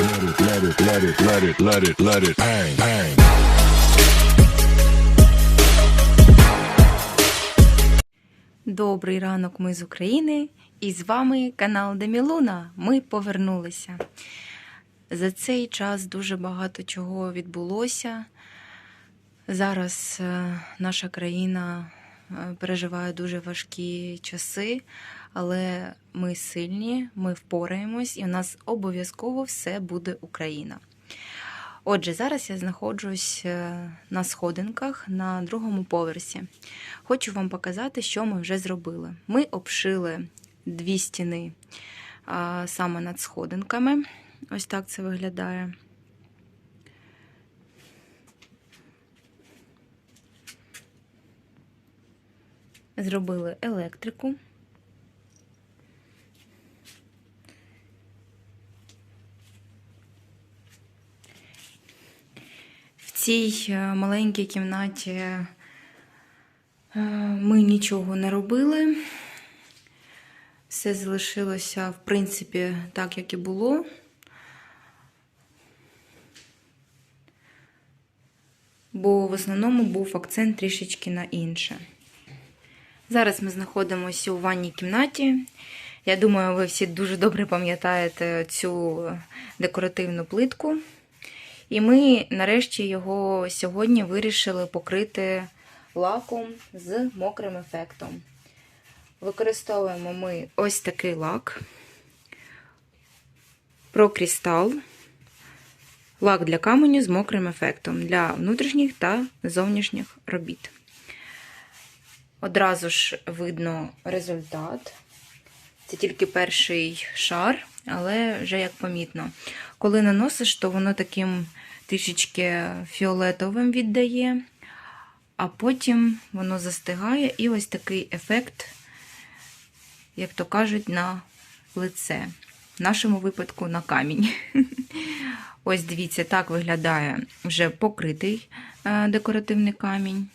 let it, let it, let it, let it, let it, bang, bang. Добрий ранок, ми з України, і з вами канал Демілуна. Ми повернулися. За цей час дуже багато чого відбулося. Зараз е, наша країна переживає дуже важкі часи, але ми сильні, ми впораємось, і у нас обов'язково все буде Україна. Отже, зараз я знаходжусь е, на сходинках на другому поверсі. Хочу вам показати, що ми вже зробили. Ми обшили дві стіни саме над сходинками. Ось так це виглядає. Зробили електрику. В цій е, маленькій кімнаті е, ми нічого не робили. Все залишилося, в принципі, так, як і було. Бо в основному був акцент трішечки на інше. Зараз ми знаходимося у ванній кімнаті. Я думаю, ви всі дуже добре пам'ятаєте цю декоративну плитку. І ми нарешті його сьогодні вирішили покрити лаком з мокрим ефектом. Використовуємо ми ось такий лак ProCrystal. Лак для каменю з мокрим ефектом для внутрішніх та зовнішніх робіт. Одразу ж видно результат. Це тільки перший шар, але вже як помітно. Коли наносиш, то воно таким трішечки фіолетовим віддає, а потім воно застигає і ось такий ефект, як то кажуть, на лице. В нашому випадку на камінь. Ось дивіться, так виглядає вже покритий е, декоративний камінь.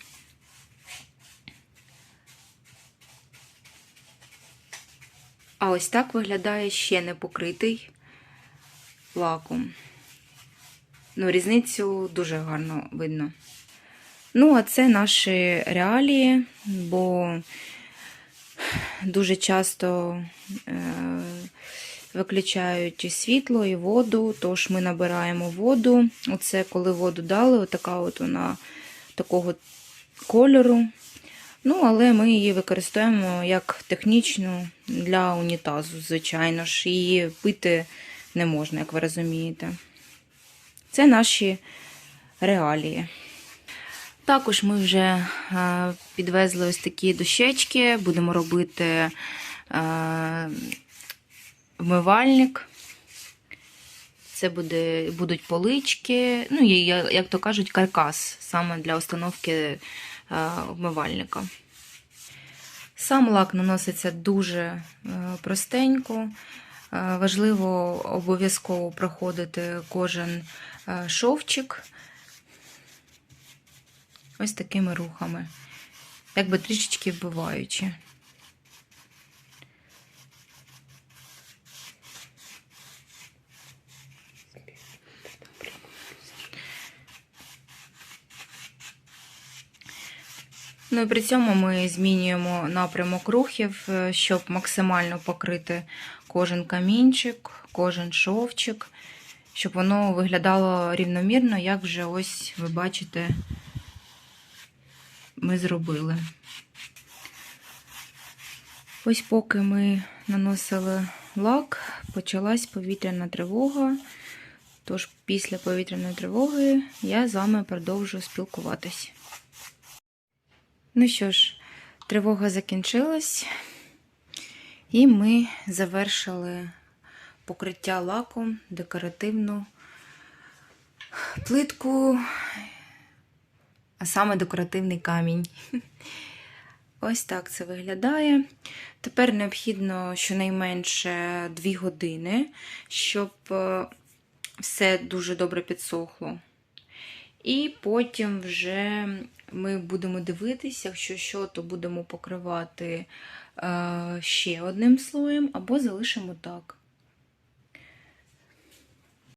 А ось так виглядає ще не покритий лаком. Ну, різницю дуже гарно видно. Ну, а це наші реалії, бо дуже часто е, виключають і світло, і воду, тож ми набираємо воду. Оце коли воду дали, отака от вона такого кольору. Ну, але ми її використовуємо як технічну для унітазу, звичайно ж, її пити не можна, як ви розумієте. Це наші реалії. Також ми вже е, підвезли ось такі дощечки, будемо робити е, вмивальник. Це буде, будуть полички, ну, як то кажуть, каркас саме для установки е, вмивальника. Сам лак наноситься дуже е, простенько. Е, Важливо обов'язково проходити кожен е, шовчик ось такими рухами, якби трішечки вбиваючи. Ну і при цьому ми змінюємо напрямок рухів, е, щоб максимально покрити кожен камінчик, кожен шовчик, щоб воно виглядало рівномірно, як вже ось ви бачите, ми зробили. Ось поки ми наносили лак, почалась повітряна тривога. Тож після повітряної тривоги я з вами продовжу спілкуватись. Ну що ж, тривога закінчилась, і ми завершили покриття лаком, декоративну плитку, а саме декоративний камінь. Ось так це виглядає. Тепер необхідно щонайменше 2 години, щоб е, все дуже добре підсохло. І потім вже ми будемо дивитися, якщо що, то будемо покривати е, ще одним слоєм, або залишимо так.